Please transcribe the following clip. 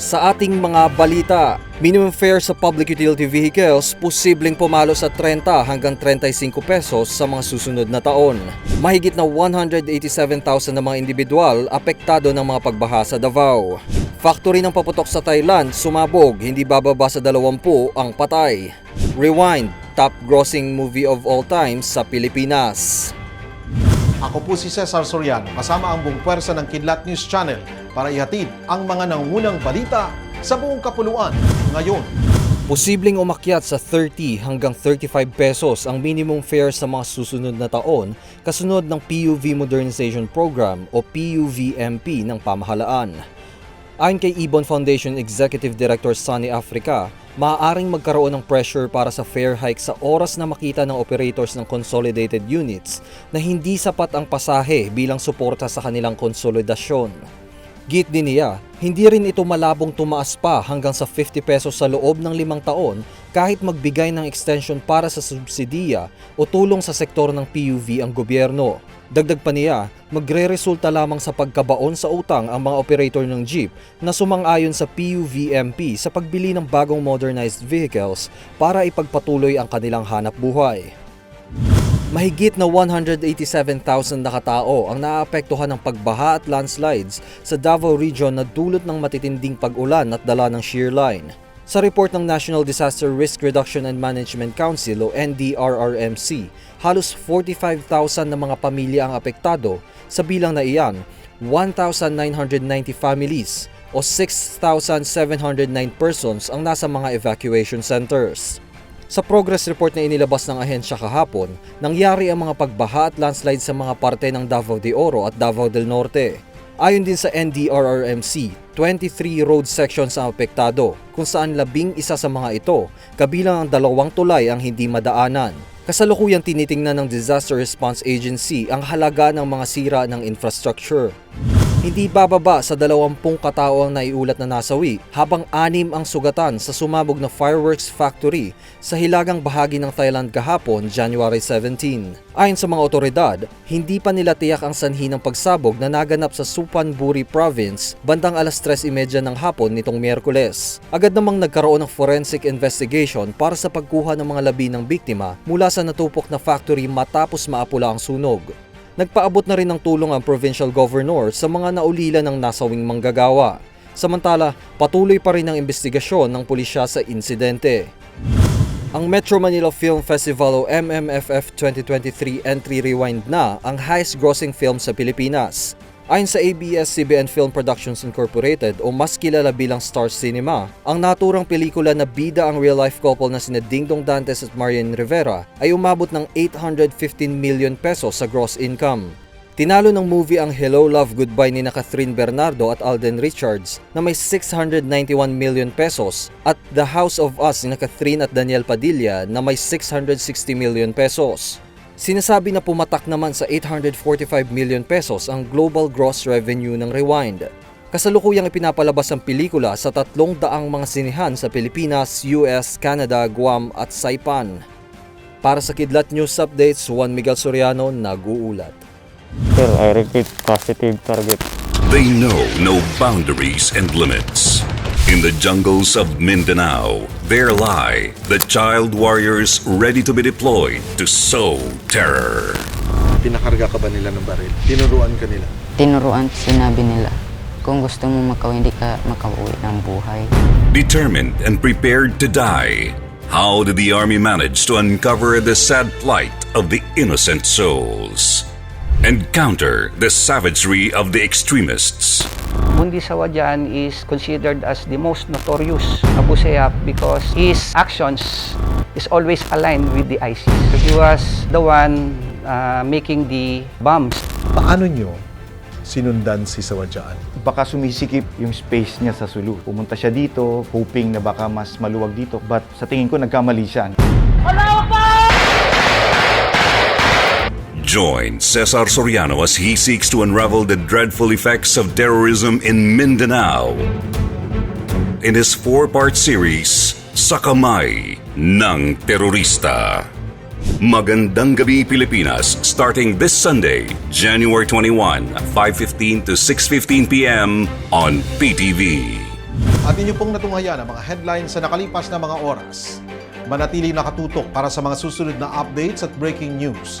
Sa ating mga balita, minimum fare sa public utility vehicles posibleng pumalo sa 30 hanggang 35 pesos sa mga susunod na taon. Mahigit na 187,000 na mga individual apektado ng mga pagbaha sa Davao. Factory ng paputok sa Thailand sumabog, hindi bababa sa 20 ang patay. Rewind, top grossing movie of all times sa Pilipinas. Ako po si Cesar Soriano, kasama ang buong pwersa ng Kidlat News Channel para ihatid ang mga nangungunang balita sa buong kapuluan ngayon. Posibleng umakyat sa 30 hanggang 35 pesos ang minimum fare sa mga susunod na taon kasunod ng PUV Modernization Program o PUVMP ng pamahalaan. Ayon kay Ibon Foundation Executive Director Sunny Africa, maaaring magkaroon ng pressure para sa fare hike sa oras na makita ng operators ng consolidated units na hindi sapat ang pasahe bilang suporta sa kanilang konsolidasyon. Git din niya, hindi rin ito malabong tumaas pa hanggang sa 50 pesos sa loob ng limang taon kahit magbigay ng extension para sa subsidiya o tulong sa sektor ng PUV ang gobyerno. Dagdag pa niya, magre-resulta lamang sa pagkabaon sa utang ang mga operator ng jeep na sumang-ayon sa PUVMP sa pagbili ng bagong modernized vehicles para ipagpatuloy ang kanilang hanap buhay. Mahigit na 187,000 na katao ang naapektuhan ng pagbaha at landslides sa Davao Region na dulot ng matitinding pag-ulan at dala ng shear line. Sa report ng National Disaster Risk Reduction and Management Council o NDRRMC, halos 45,000 na mga pamilya ang apektado sa bilang na iyan, 1,990 families o 6,709 persons ang nasa mga evacuation centers. Sa progress report na inilabas ng ahensya kahapon, nangyari ang mga pagbaha at landslide sa mga parte ng Davao de Oro at Davao del Norte. Ayon din sa NDRRMC, 23 road sections ang apektado, kung saan labing isa sa mga ito, kabilang ang dalawang tulay ang hindi madaanan. Kasalukuyang tinitingnan ng Disaster Response Agency ang halaga ng mga sira ng infrastructure. Hindi bababa sa 20 katao ang naiulat na nasawi habang anim ang sugatan sa sumabog na fireworks factory sa hilagang bahagi ng Thailand kahapon, January 17. Ayon sa mga otoridad, hindi pa nila tiyak ang sanhi ng pagsabog na naganap sa Suphanburi Province bandang alas 3.30 ng hapon nitong Miyerkules. Agad namang nagkaroon ng forensic investigation para sa pagkuha ng mga labi ng biktima mula sa natupok na factory matapos maapula ang sunog. Nagpaabot na rin ng tulong ang provincial governor sa mga naulila ng nasawing manggagawa. Samantala, patuloy pa rin ang investigasyon ng pulisya sa insidente. Ang Metro Manila Film Festival o MMFF 2023 entry rewind na ang highest grossing film sa Pilipinas. Ayon sa ABS-CBN Film Productions Incorporated o mas kilala bilang Star Cinema, ang naturang pelikula na bida ang real-life couple na sina Dingdong Dantes at Marian Rivera ay umabot ng 815 million pesos sa gross income. Tinalo ng movie ang Hello Love Goodbye ni na Catherine Bernardo at Alden Richards na may 691 million pesos at The House of Us ni na Catherine at Daniel Padilla na may 660 million pesos. Sinasabi na pumatak naman sa 845 million pesos ang global gross revenue ng Rewind. Kasalukuyang ipinapalabas ang pelikula sa tatlong daang mga sinihan sa Pilipinas, US, Canada, Guam at Saipan. Para sa Kidlat News Updates, Juan Miguel Soriano, nag-uulat. Sir, I repeat, positive target. They know no boundaries and limits. In the jungles of Mindanao, there lie the child warriors ready to be deployed to sow terror. Pinakarga ka ba nila ng baril? Tinuruan ka nila? tinuruan sinabi nila, kung gusto mo makauwi, hindi ka makauwi ng buhay. Determined and prepared to die, how did the army manage to uncover the sad plight of the innocent souls? And counter the savagery of the extremists? Bundi Sawadyan is considered as the most notorious Abu Sayyaf because his actions is always aligned with the ISIS. He was the one uh, making the bombs. Paano nyo sinundan si Sawadyaan? baka sumisikip yung space niya sa Sulu. Pumunta siya dito, hoping na baka mas maluwag dito. But sa tingin ko, nagkamali siya. Join Cesar Soriano as he seeks to unravel the dreadful effects of terrorism in Mindanao. In his four part series, Sakamay ng Terorista. Magandang Gabi Pilipinas starting this Sunday, January 21, 5.15 to 6.15 p.m. on PTV. At inyo pong natunghayan ang mga headlines sa nakalipas na mga oras. Manatiling nakatutok para sa mga susunod na updates at breaking news.